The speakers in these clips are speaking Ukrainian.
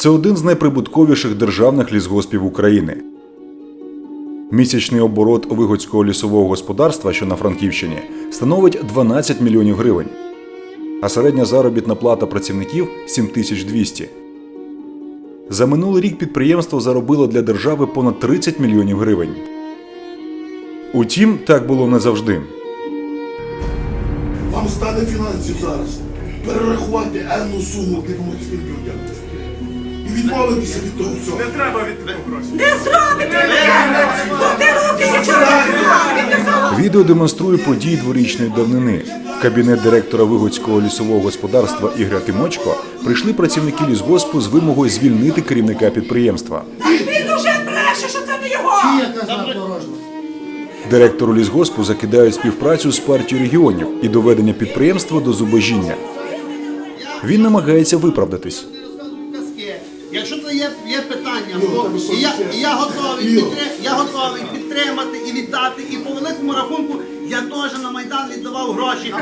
це один з найприбутковіших державних лісгоспів України. Місячний оборот Вигодського лісового господарства, що на Франківщині, становить 12 мільйонів гривень, а середня заробітна плата працівників 7200. За минулий рік підприємство заробило для держави понад 30 мільйонів гривень. Утім, так було не завжди. Вам стане фінансів зараз. Перерахувати енну суму допомогти людям. І відмовитися від того всього. Не треба від того гроші. Не зробите мене! Клади руки, нічого не зробите! Відео демонструє події дворічної давнини. В кабінет директора Вигодського лісового господарства Ігоря Тимочко прийшли працівники лісгоспу з вимогою звільнити керівника підприємства. Він уже бреше, що це не його! Директору лісгоспу закидають співпрацю з партією регіонів і доведення підприємства до зубожіння. Він намагається виправдатись. Якщо це є, є питання, то і я, і я, готовий підтри, я готовий підтримати і віддати. І по великому рахунку я теж на Майдан віддавав гроші.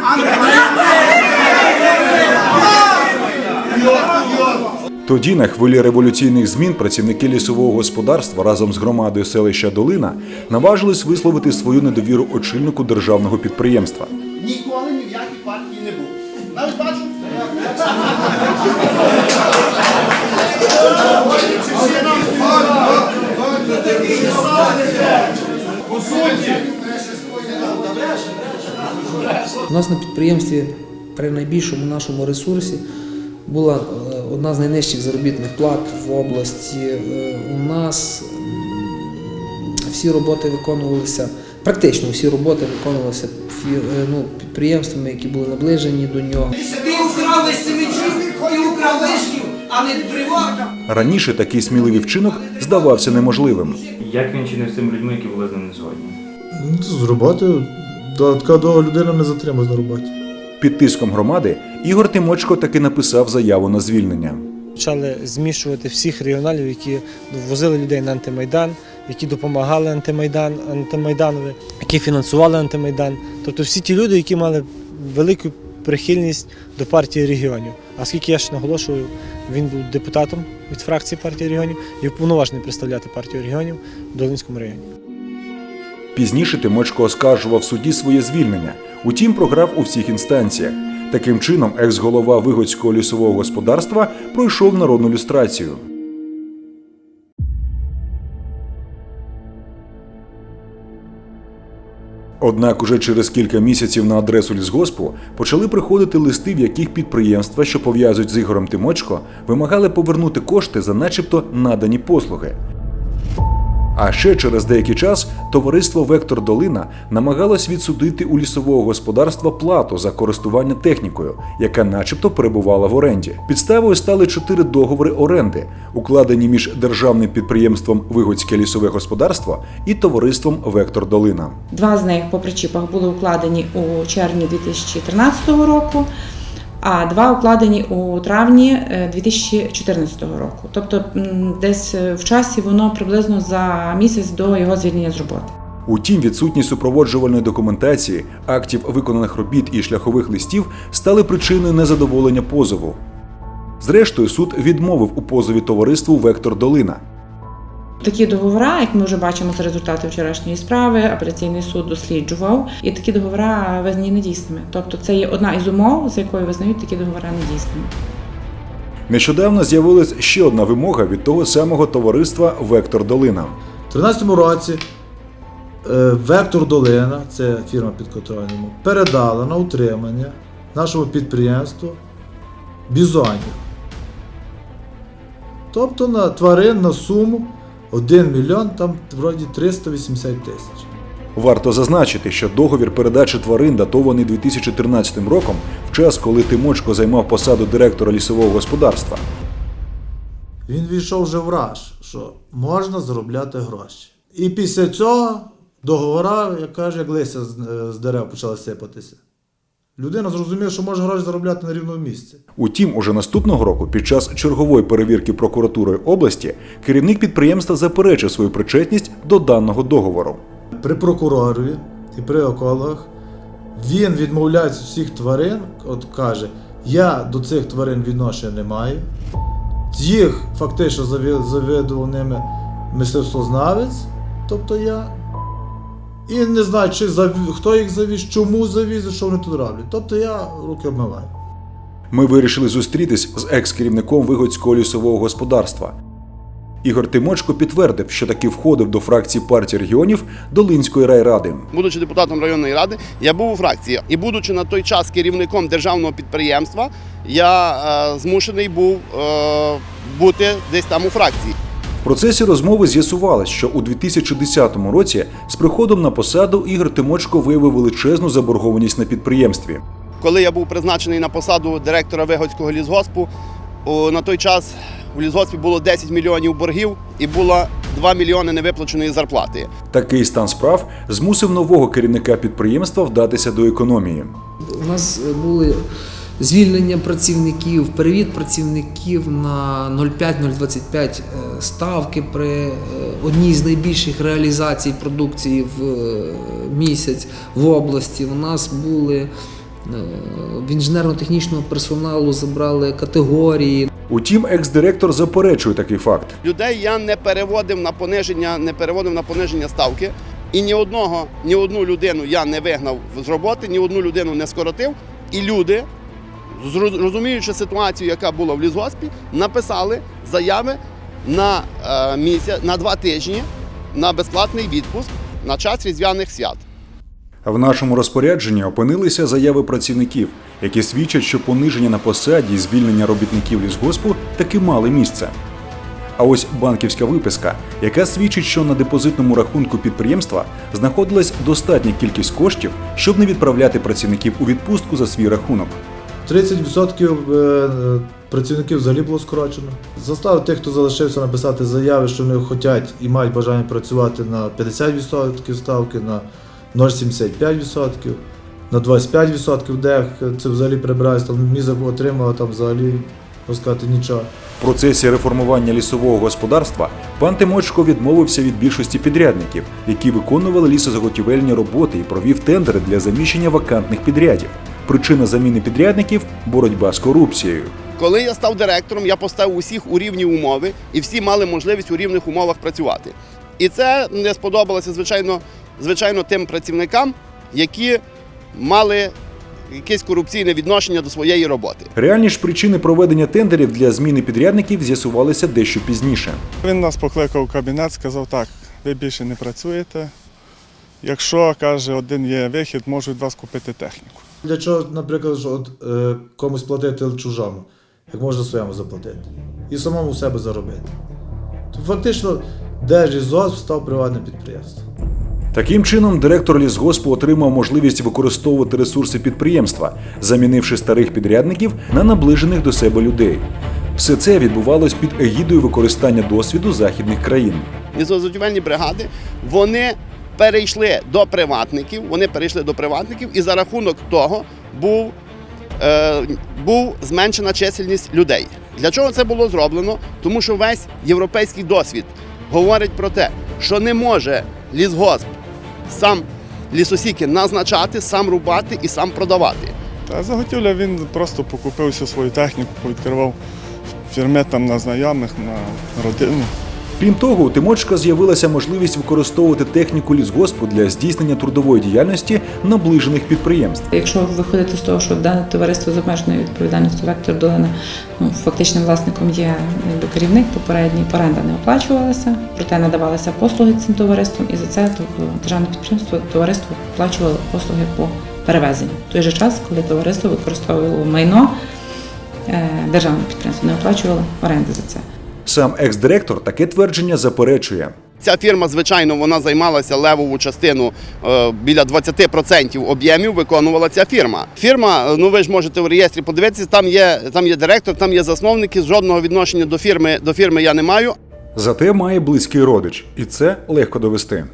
Тоді, на хвилі революційних змін, працівники лісового господарства разом з громадою селища Долина наважились висловити свою недовіру очільнику державного підприємства. Ніколи ні в якій партії не був. Навіть бачу. У нас на підприємстві при найбільшому нашому ресурсі була е, одна з найнижчих заробітних плат в області. Е, У нас всі роботи виконувалися, практично всі роботи виконувалися е, ну, підприємствами, які були наближені до нього. Ти украв весь ти украв вишню, а не тривог. Раніше такий сміливий вчинок здавався неможливим. Як він чинив з тими людьми, які були з ним не згодні? З роботи до- така довга людина не затримує на роботі. Під тиском громади Ігор Тимочко таки написав заяву на звільнення. почали змішувати всіх регіоналів, які возили людей на антимайдан, які допомагали антимайдан, антимайданові, які фінансували антимайдан. Тобто всі ті люди, які мали велику прихильність до партії регіонів. А скільки я ще наголошую, він був депутатом від фракції партії регіонів і уповноважений представляти партію регіонів в Долинському районі. Пізніше Тимочко оскаржував в суді своє звільнення, утім програв у всіх інстанціях. Таким чином, екс-голова Вигодського лісового господарства пройшов народну люстрацію. Однак уже через кілька місяців на адресу лісгоспу почали приходити листи, в яких підприємства, що пов'язують з Ігорем Тимочко, вимагали повернути кошти за начебто надані послуги. А ще через деякий час товариство Вектор Долина намагалось відсудити у лісового господарства плату за користування технікою, яка начебто перебувала в оренді. Підставою стали чотири договори оренди, укладені між державним підприємством Вигодське лісове господарство і товариством Вектор Долина. Два з них по причіпах були укладені у червні 2013 року, а два укладені у травні е, 2014 року. Тобто десь е, в часі воно приблизно за місяць до його звільнення з роботи. Утім, відсутність супроводжувальної документації, актів виконаних робіт і шляхових листів стали причиною незадоволення позову. Зрештою, суд відмовив у позові товариству Вектор Долина. Такі договори, як ми вже бачимо з результатів вчорашньої справи, апеляційний суд досліджував, і такі договори визнані недійсними. Тобто, це є одна із умов, за якою визнають такі договори недійсними. Нещодавно з'явилась ще одна вимога від того самого товариства Вектор Долина. У 2013 році е, Вектор Долина, це фірма під контролем, передала на утримання нашому підприємству бізонів. Тобто на тварин на суму 1 мільйон, там вроді 380 тисяч. Варто зазначити, що договір передачі тварин датований 2013 роком, в час, коли Тимочко займав посаду директора лісового господарства. Він війшов вже в раж, що можна заробляти гроші. І після цього договора, як каже, як листя з, е, з дерев почали сипатися. Людина зрозуміла, що може гроші заробляти на рівному місці. Утім, уже наступного року, під час чергової перевірки прокуратурою області, керівник підприємства заперечив свою причетність до даного договору. При прокуророві і при екологах він відмовляється від всіх тварин, от каже, я до цих тварин відношення не маю. Їх фактично заві- завідував ними мисливствознавець, тобто я. І не знаю, чи заві- хто їх завіз, чому завіз, і що вони тут роблять. Тобто я руки обмиваю. Ми вирішили зустрітись з екс-керівником Вигодського лісового господарства. Ігор Тимочко підтвердив, що таки входив до фракції партії регіонів Долинської райради. Будучи депутатом районної ради, я був у фракції. І будучи на той час керівником державного підприємства, я е, змушений був е, бути десь там у фракції. В процесі розмови з'ясувалось, що у 2010 році з приходом на посаду Ігор Тимочко виявив величезну заборгованість на підприємстві. Коли я був призначений на посаду директора Вигодського лісгоспу, на той час у лісгоспі було 10 мільйонів боргів і було 2 мільйони невиплаченої зарплати. Такий стан справ змусив нового керівника підприємства вдатися до економії. У нас були звільнення працівників, перевід працівників на 0,5-0,25 е, ставки при е, одній з найбільших реалізацій продукції в е, місяць в області. У нас були в інженерно-технічного персоналу забрали категорії. Утім, екс-директор заперечує такий факт. Людей я не переводив на пониження, не переводив на пониження ставки. І ні одного, ні одну людину я не вигнав з роботи, ні одну людину не скоротив. І люди, розуміючи ситуацію, яка була в лісгоспі, написали заяви на е, місяць, на два тижні на безплатний відпуск на час різдвяних свят. В нашому розпорядженні опинилися заяви працівників, які свідчать, що пониження на посаді і звільнення робітників лісгоспу таки мали місце. А ось банківська виписка, яка свідчить, що на депозитному рахунку підприємства знаходилась достатня кількість коштів, щоб не відправляти працівників у відпустку за свій рахунок. 30% е, працівників взагалі було скорочено. Заставив тих, хто залишився, написати заяви, що вони хочуть і мають бажання працювати на 50% ставки, на 0,75%, на 25%, де це взагалі прибирається, там мізер отримав, там взагалі розказати нічого. В процесі реформування лісового господарства пан Тимочко відмовився від більшості підрядників, які виконували лісозаготівельні роботи і провів тендери для заміщення вакантних підрядів. Причина заміни підрядників боротьба з корупцією. Коли я став директором, я поставив усіх у рівні умови, і всі мали можливість у рівних умовах працювати. І це не сподобалося, звичайно, звичайно, тим працівникам, які мали якесь корупційне відношення до своєї роботи. Реальні ж причини проведення тендерів для зміни підрядників з'ясувалися дещо пізніше. Він нас покликав в кабінет, сказав, так, ви більше не працюєте. Якщо, каже, один є вихід, можу від вас купити техніку. Для чого, наприклад, що от, е, комусь платити чужому, як можна своєму заплатити, і самому себе заробити. То фактично, Держлісгосп став приватним підприємством. Таким чином, директор лісгоспу отримав можливість використовувати ресурси підприємства, замінивши старих підрядників на наближених до себе людей. Все це відбувалось під егідою використання досвіду західних країн. Лісозаготівельні бригади вони перейшли до приватників, вони перейшли до приватників, і за рахунок того був, е, був зменшена чисельність людей. Для чого це було зроблено? Тому що весь європейський досвід говорить про те, що не може лісгосп сам лісосіки назначати, сам рубати і сам продавати. Та заготівля він просто покупив всю свою техніку, повідкривав фірми там на знайомих, на родину. Крім того, у Тимочка з'явилася можливість використовувати техніку лісгоспу для здійснення трудової діяльності наближених підприємств. Якщо виходити з того, що дане товариство з обмеженою відповідальністю Вектор Долина ну, фактичним власником є якби, керівник попередній, оренда не оплачувалася, проте надавалися послуги цим товариством, і за це то- державне підприємство товариство оплачувало послуги по перевезенню. В той же час, коли товариство використовувало майно, е, державне підприємство не оплачувало оренди за це. Сам екс-директор таке твердження заперечує. Ця фірма, звичайно, вона займалася левову частину е, біля 20% об'ємів виконувала ця фірма. Фірма, е, ну ви ж можете в реєстрі подивитися, там є, там є директор, там є засновники. Жодного відношення до фірми, до фірми я не маю. Зате має близький родич, і це легко довести.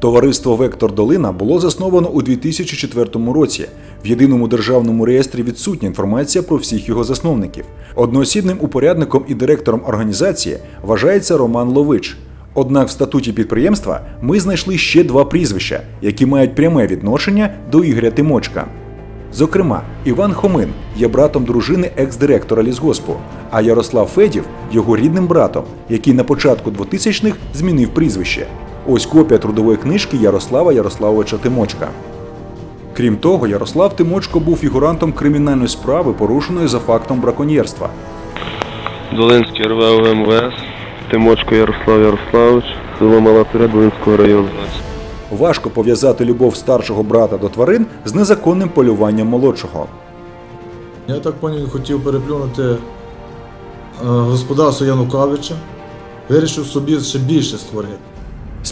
Товариство Вектор Долина було засновано у 2004 році. В єдиному державному реєстрі відсутня інформація про всіх його засновників. Одноосібним упорядником і директором організації вважається Роман Лович. Однак в статуті підприємства ми знайшли ще два прізвища, які мають пряме відношення до Ігоря Тимочка. Зокрема, Іван Хомин є братом дружини екс-директора лісгоспу, а Ярослав Федів його рідним братом, який на початку 2000-х змінив прізвище. Ось копія трудової книжки Ярослава Ярославовича Тимочка. Крім того, Ярослав Тимочко був фігурантом кримінальної справи, порушеної за фактом браконьєрства. Долинський РВ МВС, Тимочко Ярослав Ярославович, село Мала Долинського району. Важко пов'язати любов старшого брата до тварин з незаконним полюванням молодшого. Я так поняв, він хотів переплюнути е, господарство Януковича, вирішив собі ще більше створити.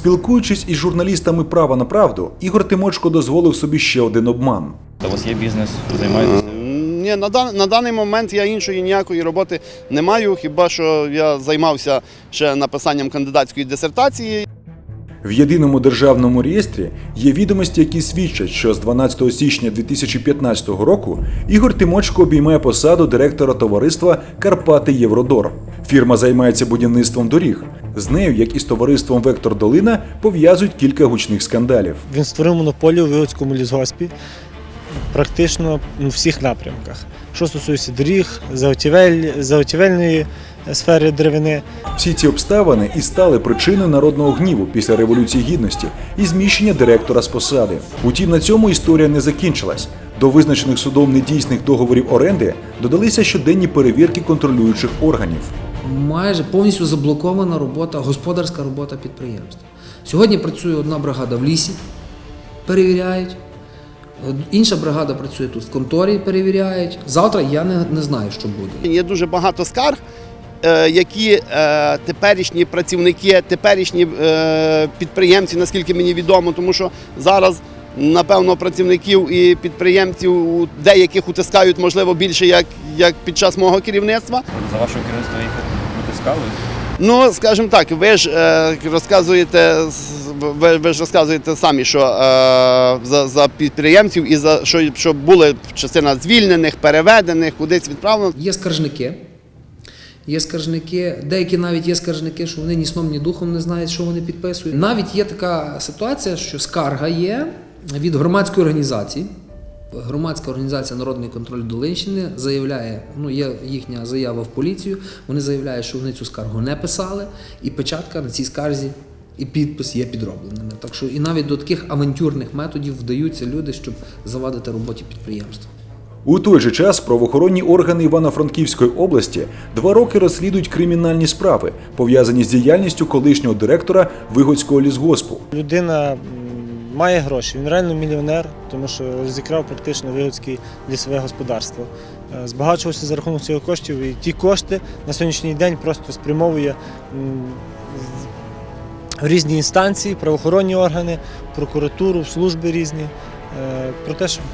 Спілкуючись із журналістами права на правду, Ігор Тимочко дозволив собі ще один обман. Та у вас є бізнес, займаєтеся? Ні, на, дан, на даний момент я іншої ніякої роботи не маю, хіба що я займався ще написанням кандидатської дисертації. В єдиному державному реєстрі є відомості, які свідчать, що з 12 січня 2015 року Ігор Тимочко обіймає посаду директора товариства Карпати Євродор. Фірма займається будівництвом доріг. З нею, як і з товариством Вектор Долина, пов'язують кілька гучних скандалів. Він створив монополію у Вилицькому лісгоспі практично у всіх напрямках. Що стосується доріг, заготівель, заготівельної сфери деревини, Всі ці обставини і стали причиною народного гніву після революції гідності і зміщення директора з посади. Утім, на цьому історія не закінчилась. До визначених судом недійсних договорів оренди додалися щоденні перевірки контролюючих органів. Майже повністю заблокована робота, господарська робота підприємства. Сьогодні працює одна бригада в лісі, перевіряють. Інша бригада працює тут в конторі, перевіряють. Завтра я не, не знаю, що буде. Є дуже багато скарг, е, які е, теперішні працівники, теперішні е, підприємці, наскільки мені відомо, тому що зараз. Напевно, працівників і підприємців деяких утискають, можливо, більше як, як під час мого керівництва. За вашого керівництва їх витискали? Ну, скажімо так, ви ж е, розказуєте, ви, ви ж розказуєте самі, що е, за, за підприємців і за що, що були частина звільнених, переведених, кудись відправлено. Є скаржники. Є скаржники, деякі навіть є скаржники, що вони ні сном, ні духом не знають, що вони підписують. Навіть є така ситуація, що скарга є від громадської організації. Громадська організація Народний контроль Долинщини заявляє, ну є їхня заява в поліцію. Вони заявляють, що вони цю скаргу не писали, і печатка на цій скарзі і підпис є підробленими. Так що і навіть до таких авантюрних методів вдаються люди, щоб завадити роботі підприємства. У той же час правоохоронні органи Івано-Франківської області два роки розслідують кримінальні справи, пов'язані з діяльністю колишнього директора Вигодського лісгоспу. людина має гроші, він реально мільйонер, тому що розікрав практично вигодське лісове господарство. Е, Збагачувався за рахунок цих коштів, і ті кошти на сьогоднішній день просто спрямовує в- в різні інстанції, правоохоронні органи, прокуратуру, служби різні, е, про те, щоб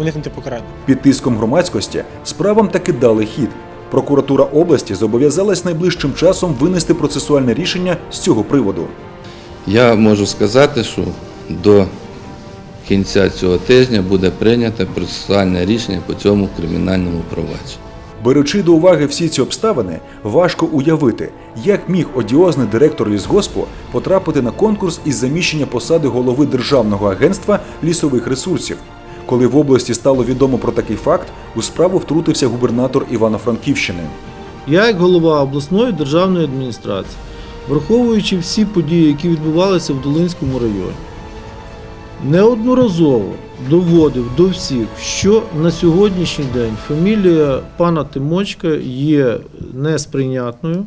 уникнути покарання. Під тиском громадськості справам таки дали хід. Прокуратура області зобов'язалась найближчим часом винести процесуальне рішення з цього приводу. Я можу сказати, що до кінця цього тижня буде прийнято процесуальне рішення по цьому кримінальному провадженню. Беручи до уваги всі ці обставини, важко уявити, як міг одіозний директор лісгоспу потрапити на конкурс із заміщення посади голови Державного агентства лісових ресурсів. Коли в області стало відомо про такий факт, у справу втрутився губернатор Івано-Франківщини. Я, як голова обласної державної адміністрації, враховуючи всі події, які відбувалися в Долинському районі, неодноразово доводив до всіх, що на сьогоднішній день фамілія пана Тимочка є несприйнятною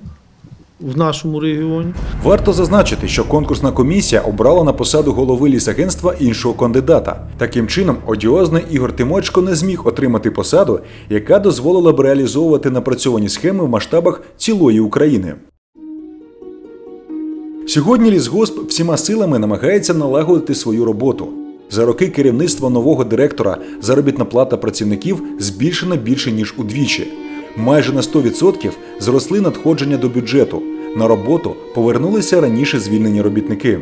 в нашому регіоні. Варто зазначити, що конкурсна комісія обрала на посаду голови лісагентства іншого кандидата. Таким чином, одіозний Ігор Тимочко не зміг отримати посаду, яка дозволила б реалізовувати напрацьовані схеми в масштабах цілої України. Сьогодні лісгосп всіма силами намагається налагодити свою роботу. За роки керівництва нового директора заробітна плата працівників збільшена більше ніж удвічі. Майже на 100% зросли надходження до бюджету. На роботу повернулися раніше звільнені робітники.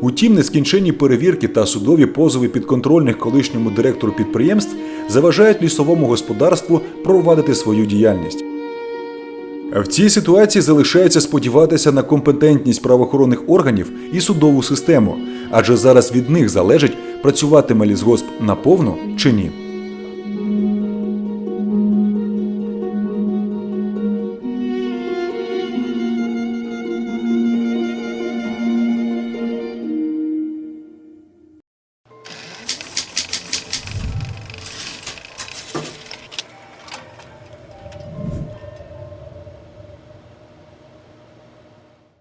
Утім, нескінченні перевірки та судові позови підконтрольних колишньому директору підприємств заважають лісовому господарству провадити свою діяльність. В цій ситуації залишається сподіватися на компетентність правоохоронних органів і судову систему, адже зараз від них залежить, працюватиме лісгосп наповну чи ні.